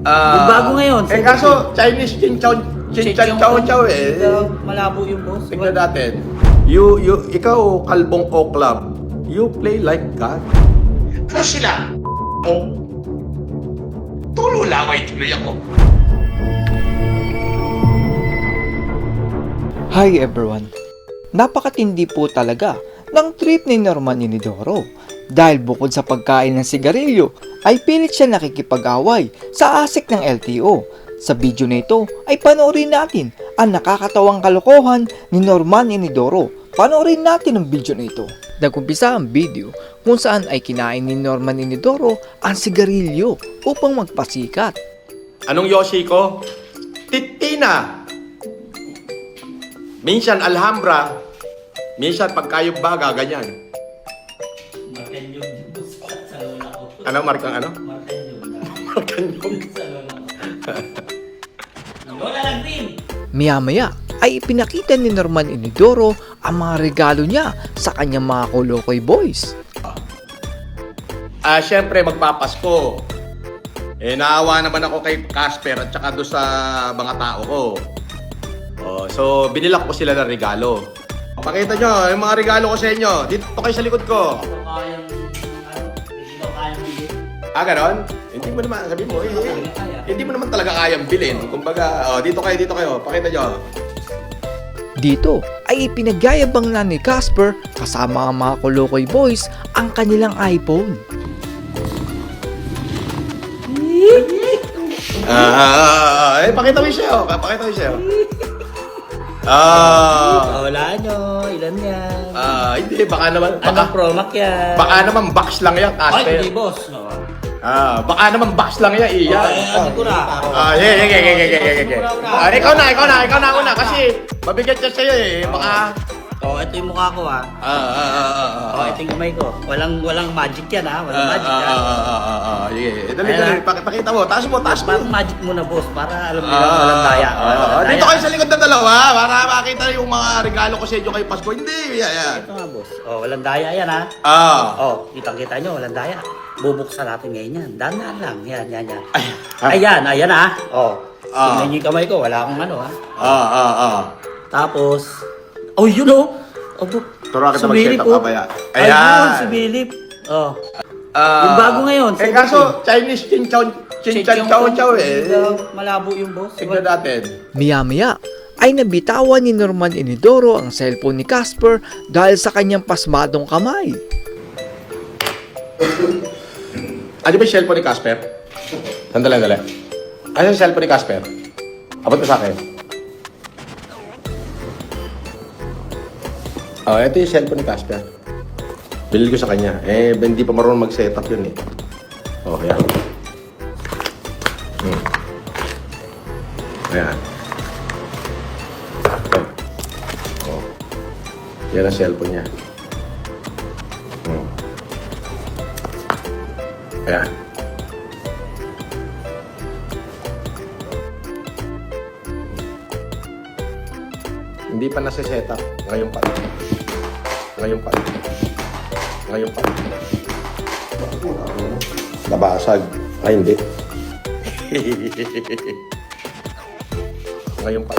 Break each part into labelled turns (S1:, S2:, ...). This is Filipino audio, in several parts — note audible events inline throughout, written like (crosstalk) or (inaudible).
S1: Ah,
S2: Yung bago ngayon,
S1: Eh
S2: 17.
S1: kaso, Chinese chin chow, chin chan chow chow eh.
S2: Malabo yung boss.
S1: Tingnan natin. You, you, ikaw, kalbong o club, you play like God.
S3: Ano sila? Oh. Tulo laway tuloy ako.
S4: Hi everyone! Napakatindi po talaga ng trip ni Norman Inidoro dahil bukod sa pagkain ng sigarilyo ay pilit siya nakikipag-away sa asik ng LTO. Sa video na ito ay panoorin natin ang nakakatawang kalokohan ni Norman Inidoro. Panoorin natin ang video na ito. Nagumpisa ang video kung saan ay kinain ni Norman Inidoro ang sigarilyo upang magpasikat.
S1: Anong Yoshi ko? Titina. Minsan Alhambra. Minsan pagkayog baga, ganyan. Ano, markang ano? Markang yung...
S2: sa lola lang din!
S4: Maya-maya ay ipinakita ni Norman Inidoro ang mga regalo niya sa kanyang mga kolokoy boys.
S1: Ah, syempre magpapasko. Eh, naawa naman ako kay Casper at saka doon sa mga tao ko. Oh, so, binilak ko sila ng regalo. Pakita nyo, yung mga regalo ko sa inyo. Dito kayo sa likod ko.
S2: Hindi
S1: Ah, ganon? Hindi mo naman, sabi mo, eh, eh, hindi mo naman talaga kayang bilhin. Kumbaga, oh, dito kayo, dito kayo. Pakita nyo.
S4: Dito ay ipinagyayabang na ni Casper kasama ang mga kolokoy boys ang kanilang iPhone.
S1: Ah, ah, ah, ah, eh, pakita mo yung sa'yo. Pakita mo yung sa'yo. Ah,
S2: Wala nyo, ilan yan?
S1: ah, hindi, baka naman,
S2: Anong
S1: baka,
S2: promac yan?
S1: baka naman box lang yan,
S2: Ay,
S1: Casper.
S2: hindi boss. No.
S1: Ah, baka naman bash lang yan, iya.
S2: Ano ko na?
S1: Ah, yeah, yeah, yeah, yeah, yeah, yeah, yeah. Ah, ikaw na, ikaw na, ikaw na una kasi mabigat yan sa'yo eh. Baka
S2: Oh, ito yung mukha ko ah.
S1: Ah, ah, ah, ah, ah. ah.
S2: Oh, ito yung kamay ko. Walang walang magic yan ah. Walang
S1: ah,
S2: magic
S1: ah.
S2: Ah,
S1: ah, ah, ah, ah. Yeah. Dali, dali.
S2: Ah.
S1: Pakita mo. Taas mo, taas mo.
S2: Parang magic muna, boss. Para alam mo
S1: ah,
S2: walang daya.
S1: Ah, dito kayo sa likod ng dalawa. Para makita yung mga regalo ko sa inyo kay Pasko. Hindi. Yeah, yeah.
S2: Ito nga, boss. Oh, walang daya yan ah.
S1: Ah.
S2: Oh, kitang-kita nyo. Walang daya. Bubuksan natin ngayon yan. Dahan lang. Yan, yan, yan.
S1: Ay, ah.
S2: Ayan, ayan ah. Oh.
S1: Ah.
S2: Tingnan nyo yung kamay ko. Wala akong ano ah.
S1: Ah, ah, ah.
S2: Tapos, oh, yun oh. Oh, bu-
S1: Turuan kita
S2: sumilip,
S1: mag-setup
S2: oh.
S1: mamaya.
S2: Ayun,
S1: Ayan.
S2: sumilip. Oh.
S1: Ah,
S2: Yung bago ngayon,
S1: Eh
S2: 17.
S1: kaso, Chinese chin chow, chin chan chow chow eh.
S2: Malabo yung boss.
S1: Tignan natin.
S4: Maya-maya ay nabitawan ni Norman Inidoro ang cellphone ni Casper dahil sa kanyang pasmadong kamay.
S1: Ano ba yung cellphone ni Casper? Sandali, sandali. Ano yung cellphone ni Casper? Abot mo sa akin. Oh, ito yung cellphone ni Casper. Bilil ko sa kanya. Eh, hindi pa marunong mag-setup yun eh. Oh, yan. Hmm. Ayan. Oh. Yan ang cellphone niya. Ayan. Hindi pa nasa-setup. Ngayon pa. Ngayon pa. Ngayon pa. Nabasag. Ay, hindi. (laughs) Ngayon pa.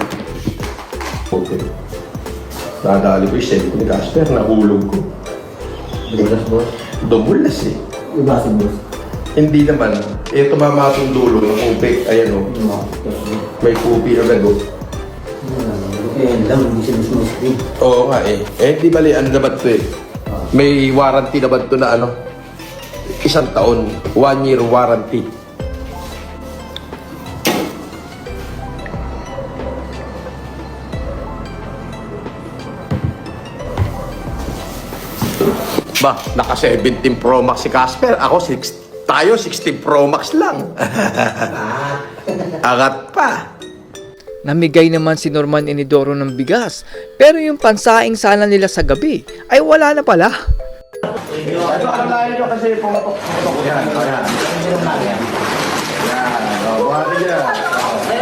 S1: Okay. Nadali ko yung cellphone ni Casper. Nahulog ko.
S2: Dulas boss.
S1: Dumulas eh.
S2: Ibasag boss.
S1: Hindi naman. Eh, tumama itong dulo ng ube. Ayan o. May kubi agad o.
S2: Eh, lang, hindi siya mismo
S1: Oo nga eh. Eh, di bali, ano naman to eh. May warranty naman to na ano. Isang taon. One year warranty. Ba, naka 17 Pro Max si Casper. Ako, 6, tayo 16 Pro Max lang. (laughs) Angat pa.
S4: Namigay naman si Norman Inidoro ng bigas pero yung pansaing sana nila sa gabi ay wala na pala.
S1: Ano, ano lahat nyo kasi pumatok pumatok yan. O yan. Yan. O, buhati niya.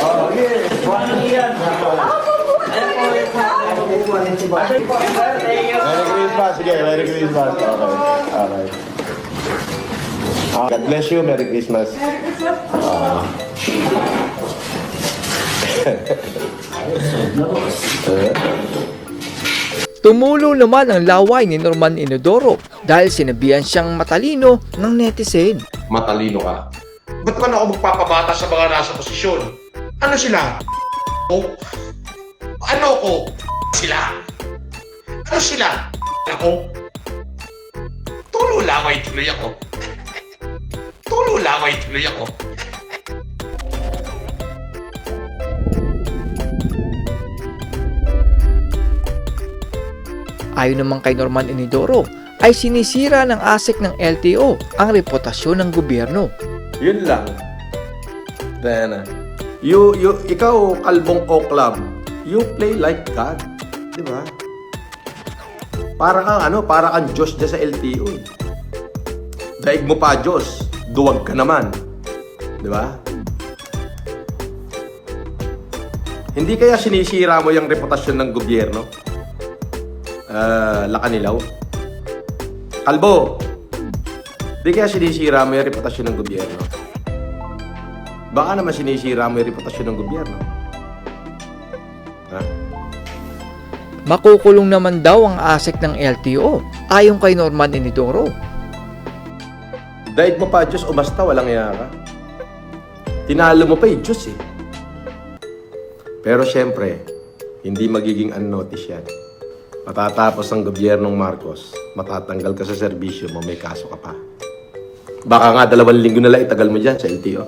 S1: O, okay. Merry Christmas. Sige, Merry Christmas. Okay. Okay. God bless you. Merry Christmas. (laughs)
S4: Tumulo naman ang laway ni Norman Inodoro dahil sinabihan siyang matalino ng netizen.
S1: Matalino ka.
S3: Ba't man ako magpapabata sa mga nasa posisyon? Ano sila? Ko? Ano ko? Sila? Ano sila? Ako? Tulo laway tuloy ako. Laway tuloy ako.
S4: Ayon naman kay Norman Inodoro, ay sinisira ng ASEC ng LTO ang reputasyon ng gobyerno.
S1: Yun lang. Diana. You, you, ikaw, kalbong O Club, you play like God. Di ba? Para kang ano, para kang Diyos dyan sa LTO. Daig mo pa Diyos, duwag ka naman. Di ba? Hindi kaya sinisira mo yung reputasyon ng gobyerno? Ah, lakanilaw? Kalbo, Di kaya sinisira mo yung reputasyon ng gobyerno. Baka naman sinisira mo yung reputasyon ng gobyerno. Ha?
S4: Makukulong naman daw ang ASEC ng LTO ayon kay Norman Inodoro.
S1: Daig mo pa Diyos o basta walang iya ka. Tinalo mo pa yung Diyos eh. Pero syempre, hindi magiging unnoticed yan. Matatapos ang gobyernong Marcos, matatanggal ka sa serbisyo mo, may kaso ka pa. Baka nga dalawang linggo na lang itagal mo dyan sa LTO.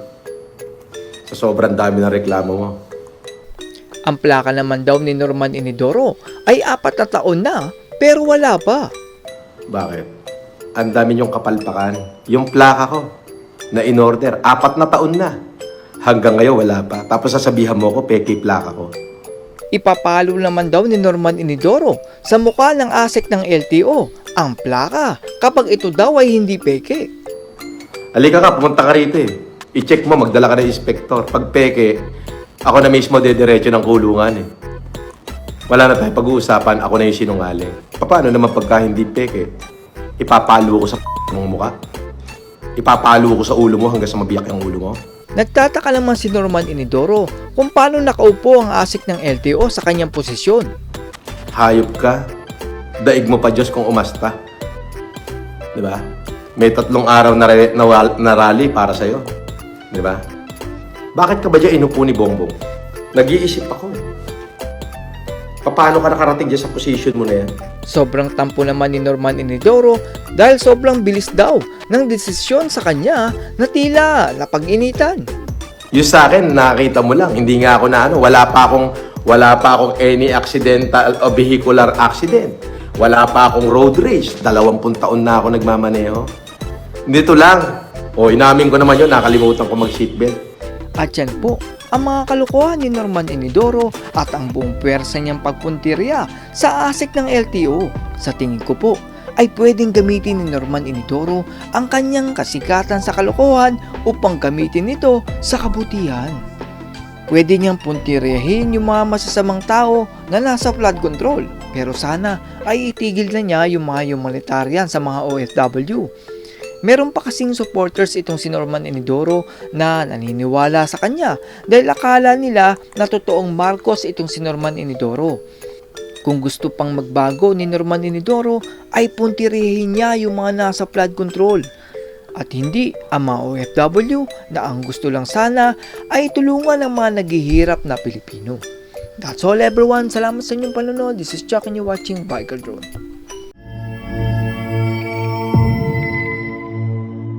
S1: Sa sobrang dami ng reklamo mo.
S4: Ang plaka naman daw ni Norman Inodoro ay apat na taon na pero wala pa.
S1: Bakit? Ang dami niyong kapalpakan. Yung plaka ko, na in-order, apat na taon na. Hanggang ngayon, wala pa. Tapos sasabihan mo ko, peke plaka ko.
S4: Ipapalo naman daw ni Norman Inodoro sa mukha ng ASEC ng LTO ang plaka kapag ito daw ay hindi peke.
S1: Halika ka, pumunta ka rito eh. I-check mo, magdala ka ng inspector. Pag peke, ako na mismo dediretso ng kulungan eh. Wala na tayo pag-uusapan, ako na yung sinungaling. Paano naman pagka hindi peke? Ipapalo ko sa mong mukha? Ipapalo ko sa ulo mo hanggang sa mabiyak yung ulo mo?
S4: Nagtataka naman si Norman Inodoro kung paano nakaupo ang ASEC ng LTO sa kanyang posisyon.
S1: Hayop ka. Daig mo pa Diyos kung umasta. Di ba? May tatlong araw na, re- na, na rally para sa'yo. Di ba? Bakit ka ba dyan inupo ni Bongbong? Nag-iisip ako. Paano ka nakarating dyan sa position mo na yan?
S4: Sobrang tampo naman ni Norman Inodoro dahil sobrang bilis daw ng desisyon sa kanya na tila napag-initan.
S1: Yung sa akin, nakita mo lang. Hindi nga ako na ano. Wala pa akong, wala pa akong any accidental o vehicular accident. Wala pa akong road rage. Dalawampung taon na ako nagmamaneho. Dito lang. O, inamin ko naman yun. Nakalimutan ko mag-seatbelt.
S4: At yan po, ang mga kalokohan ni Norman Inidoro at ang buong pwersa niyang pagpuntirya sa asik ng LTO. Sa tingin ko po, ay pwedeng gamitin ni Norman Inidoro ang kanyang kasikatan sa kalokohan upang gamitin ito sa kabutihan. Pwede niyang puntiryahin yung mga masasamang tao na nasa flood control. Pero sana ay itigil na niya yung mga humanitarian sa mga OFW. Meron pa kasing supporters itong si Norman Inidoro na naniniwala sa kanya dahil akala nila na totoong Marcos itong si Norman Inidoro. Kung gusto pang magbago ni Norman Inidoro ay puntirihin niya yung mga nasa flood control. At hindi ang mga OFW na ang gusto lang sana ay tulungan ang mga naghihirap na Pilipino. That's all everyone. Salamat sa inyong panonood. This is Chuck and you're watching Biker Drone.